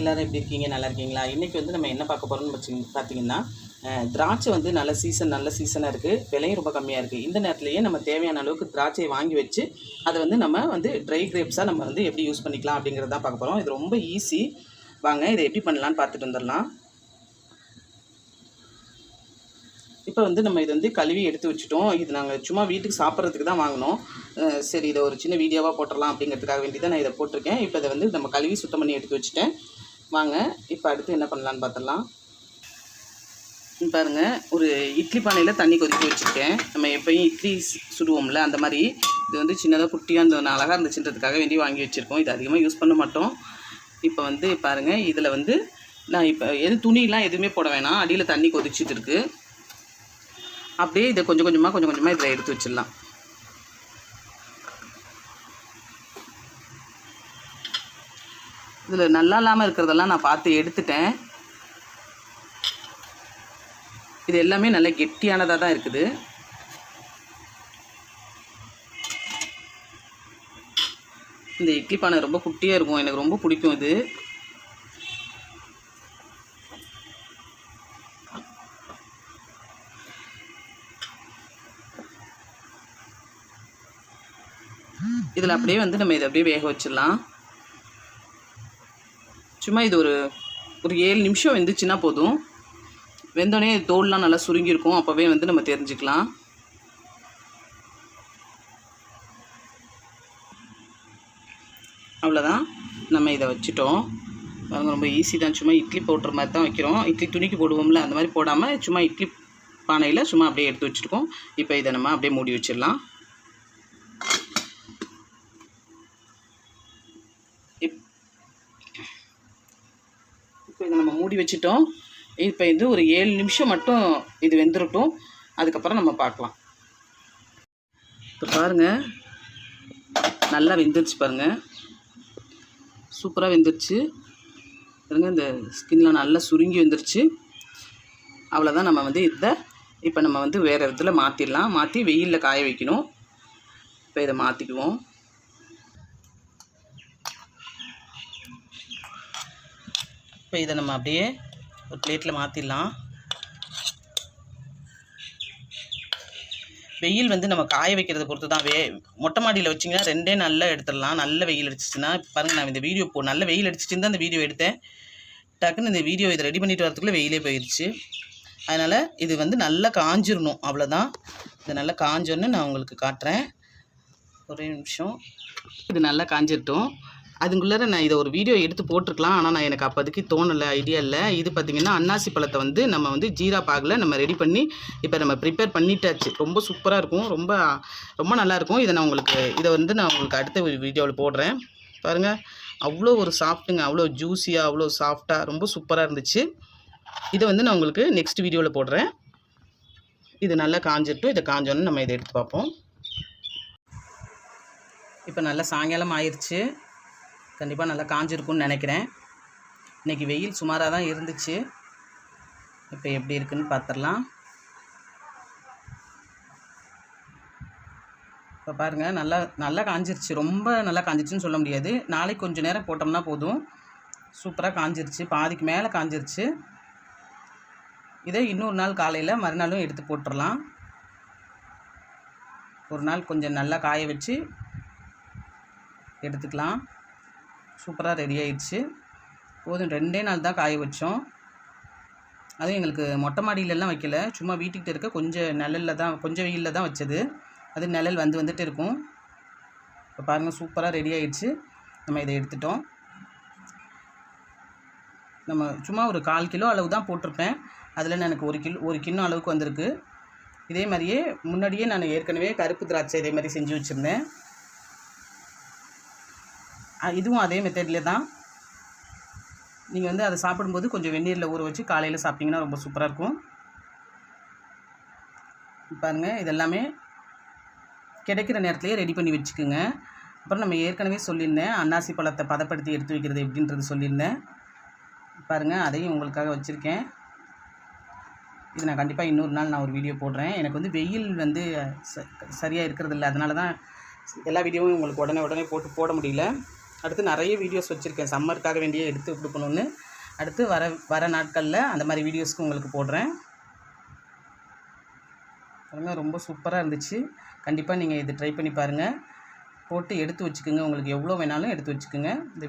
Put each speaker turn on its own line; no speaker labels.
எல்லோரும் எப்படி இருக்கீங்க நல்லா இருக்கீங்களா இன்றைக்கி வந்து நம்ம என்ன பார்க்க போகிறோம்னு வச்சு பார்த்தீங்கன்னா திராட்சை வந்து நல்ல சீசன் நல்ல சீசனாக இருக்குது விலையும் ரொம்ப கம்மியாக இருக்குது இந்த நேரத்துலையே நம்ம தேவையான அளவுக்கு திராட்சையை வாங்கி வச்சு அதை வந்து நம்ம வந்து ட்ரை கிரேப்ஸாக நம்ம வந்து எப்படி யூஸ் பண்ணிக்கலாம் அப்படிங்கிறத தான் பார்க்க போகிறோம் இது ரொம்ப ஈஸி வாங்க இதை எப்படி பண்ணலான்னு பார்த்துட்டு வந்துடலாம் இப்போ வந்து நம்ம இது வந்து கழுவி எடுத்து வச்சுட்டோம் இது நாங்கள் சும்மா வீட்டுக்கு சாப்பிட்றதுக்கு தான் வாங்கினோம் சரி இதை ஒரு சின்ன வீடியோவாக போட்டுடலாம் அப்படிங்கிறதுக்காக வேண்டி தான் நான் இதை போட்டிருக்கேன் இப்போ இதை வந்து நம்ம கழுவி சுத்தம் பண்ணி எடுத்து வச்சுட்டேன் வாங்க இப்போ அடுத்து என்ன பண்ணலான்னு பார்த்துடலாம் பாருங்கள் ஒரு இட்லி பானையில் தண்ணி கொதிக்க வச்சுருக்கேன் நம்ம எப்பயும் இட்லி சுடுவோம்ல அந்த மாதிரி இது வந்து சின்னதாக குட்டியாக ஒன்று அழகாக இருந்துச்சுன்றதுக்காக வேண்டி வாங்கி வச்சுருக்கோம் இது அதிகமாக யூஸ் பண்ண மாட்டோம் இப்போ வந்து பாருங்கள் இதில் வந்து நான் இப்போ எது துணிலாம் எதுவுமே போட வேணாம் அடியில் தண்ணி கொதிச்சுட்டு இருக்குது அப்படியே இதை கொஞ்சம் கொஞ்சமாக கொஞ்சம் கொஞ்சமாக இதில் எடுத்து வச்சிடலாம் இதில் நல்லா இல்லாமல் இருக்கிறதெல்லாம் நான் பார்த்து எடுத்துட்டேன் இது எல்லாமே நல்லா கெட்டியானதாக தான் இருக்குது இந்த இட்லி பானை ரொம்ப குட்டியாக இருக்கும் எனக்கு ரொம்ப பிடிக்கும் இது இதில் அப்படியே வந்து நம்ம இதை அப்படியே வேக வச்சிடலாம் சும்மா இது ஒரு ஒரு ஏழு நிமிஷம் வெந்துச்சுன்னா போதும் வெந்தோடனே தோல்லாம் நல்லா சுருங்கியிருக்கும் அப்போவே வந்து நம்ம தெரிஞ்சுக்கலாம் அவ்வளோதான் நம்ம இதை வச்சுட்டோம் பாருங்கள் ரொம்ப ஈஸி தான் சும்மா இட்லி பவுட்ரு மாதிரி தான் வைக்கிறோம் இட்லி துணிக்கு போடுவோம்ல அந்த மாதிரி போடாமல் சும்மா இட்லி பானையில் சும்மா அப்படியே எடுத்து வச்சுருக்கோம் இப்போ இதை நம்ம அப்படியே மூடி வச்சிடலாம் இப்போ இதை நம்ம மூடி வச்சுட்டோம் இப்போ இது ஒரு ஏழு நிமிஷம் மட்டும் இது வெந்துருட்டும் அதுக்கப்புறம் நம்ம பார்க்கலாம் இப்போ பாருங்கள் நல்லா வெந்துருச்சு பாருங்கள் சூப்பராக வெந்துருச்சு பாருங்க இந்த ஸ்கின்லாம் நல்லா சுருங்கி வந்துருச்சு அவ்வளோதான் நம்ம வந்து இதை இப்போ நம்ம வந்து வேறு இடத்துல மாற்றிடலாம் மாற்றி வெயிலில் காய வைக்கணும் இப்போ இதை மாற்றிக்குவோம் இப்போ இதை நம்ம அப்படியே ஒரு பிளேட்டில் மாற்றிடலாம் வெயில் வந்து நம்ம காய வைக்கிறத பொறுத்து தான் வே மொட்டை மாடியில் வச்சிங்கன்னா ரெண்டே நல்லா எடுத்துடலாம் நல்ல வெயில் அடிச்சிச்சுன்னா பாருங்கள் நான் இந்த வீடியோ போ நல்ல வெயில் அடிச்சிட்டு தான் இந்த வீடியோ எடுத்தேன் டக்குன்னு இந்த வீடியோ இதை ரெடி பண்ணிட்டு வரதுக்குள்ளே வெயிலே போயிடுச்சு அதனால் இது வந்து நல்லா காஞ்சிடணும் அவ்வளோதான் இது நல்லா காஞ்சோன்னு நான் உங்களுக்கு காட்டுறேன் ஒரே நிமிஷம் இது நல்லா காஞ்சிட்டோம் அதுக்குள்ளார நான் இதை ஒரு வீடியோ எடுத்து போட்டிருக்கலாம் ஆனால் நான் எனக்கு அப்போதைக்கு தோணலை ஐடியா இல்லை இது பார்த்தீங்கன்னா அன்னாசி பழத்தை வந்து நம்ம வந்து ஜீரா பாகில் நம்ம ரெடி பண்ணி இப்போ நம்ம ப்ரிப்பேர் பண்ணிட்டாச்சு ரொம்ப சூப்பராக இருக்கும் ரொம்ப ரொம்ப நல்லாயிருக்கும் இதை நான் உங்களுக்கு இதை வந்து நான் உங்களுக்கு அடுத்த வீடியோவில் போடுறேன் பாருங்கள் அவ்வளோ ஒரு சாஃப்ட்டுங்க அவ்வளோ ஜூஸியாக அவ்வளோ சாஃப்டாக ரொம்ப சூப்பராக இருந்துச்சு இதை வந்து நான் உங்களுக்கு நெக்ஸ்ட் வீடியோவில் போடுறேன் இது நல்லா காஞ்சிட்டும் இதை காஞ்சோன்னு நம்ம இதை எடுத்து பார்ப்போம் இப்போ நல்லா சாயங்காலம் ஆயிடுச்சு கண்டிப்பாக நல்லா காஞ்சிருக்கும்னு நினைக்கிறேன் இன்றைக்கி வெயில் சுமாராக தான் இருந்துச்சு இப்போ எப்படி இருக்குன்னு பார்த்துடலாம் இப்போ பாருங்கள் நல்லா நல்லா காஞ்சிருச்சு ரொம்ப நல்லா காஞ்சிருச்சுன்னு சொல்ல முடியாது நாளைக்கு கொஞ்சம் நேரம் போட்டோம்னா போதும் சூப்பராக காஞ்சிருச்சு பாதிக்கு மேலே காஞ்சிருச்சு இதே இன்னொரு நாள் காலையில் மறுநாளும் எடுத்து போட்டுடலாம் ஒரு நாள் கொஞ்சம் நல்லா காய வச்சு எடுத்துக்கலாம் சூப்பராக ரெடி ஆயிடுச்சு போதும் ரெண்டே நாள் தான் காய வச்சோம் அதுவும் எங்களுக்கு மொட்டை மாடியிலலாம் வைக்கல சும்மா வீட்டுக்கிட்ட இருக்க கொஞ்சம் நிழலில் தான் கொஞ்சம் வெயிலில் தான் வச்சது அது நிழல் வந்து வந்துட்டு இருக்கும் இப்போ பாருங்கள் சூப்பராக ரெடி ஆயிடுச்சு நம்ம இதை எடுத்துட்டோம் நம்ம சும்மா ஒரு கால் கிலோ அளவு தான் போட்டிருப்பேன் அதில் எனக்கு ஒரு கிலோ ஒரு கிண்ணம் அளவுக்கு வந்திருக்கு இதே மாதிரியே முன்னாடியே நான் ஏற்கனவே கருப்பு திராட்சை இதே மாதிரி செஞ்சு வச்சுருந்தேன் இதுவும் அதே மெத்தடில் தான் நீங்கள் வந்து அதை சாப்பிடும்போது கொஞ்சம் வெந்நீரில் ஊற வச்சு காலையில் சாப்பிட்டிங்கன்னா ரொம்ப சூப்பராக இருக்கும் பாருங்கள் இதெல்லாமே கிடைக்கிற நேரத்துலேயே ரெடி பண்ணி வச்சுக்கோங்க அப்புறம் நம்ம ஏற்கனவே சொல்லியிருந்தேன் அன்னாசி பழத்தை பதப்படுத்தி எடுத்து வைக்கிறது எப்படின்றது சொல்லியிருந்தேன் பாருங்கள் அதையும் உங்களுக்காக வச்சுருக்கேன் இது நான் கண்டிப்பாக இன்னொரு நாள் நான் ஒரு வீடியோ போடுறேன் எனக்கு வந்து வெயில் வந்து ச சரியாக இருக்கிறதில்ல அதனால தான் எல்லா வீடியோவும் உங்களுக்கு உடனே உடனே போட்டு போட முடியல அடுத்து நிறைய வீடியோஸ் வச்சுருக்கேன் சம்மருக்காக வேண்டிய எடுத்து கொடுக்கணும்னு அடுத்து வர வர நாட்களில் அந்த மாதிரி வீடியோஸ்க்கு உங்களுக்கு போடுறேன் பாருங்கள் ரொம்ப சூப்பராக இருந்துச்சு கண்டிப்பாக நீங்கள் இது ட்ரை பண்ணி பாருங்கள் போட்டு எடுத்து வச்சுக்கோங்க உங்களுக்கு எவ்வளோ வேணாலும் எடுத்து வச்சுக்கோங்க இந்த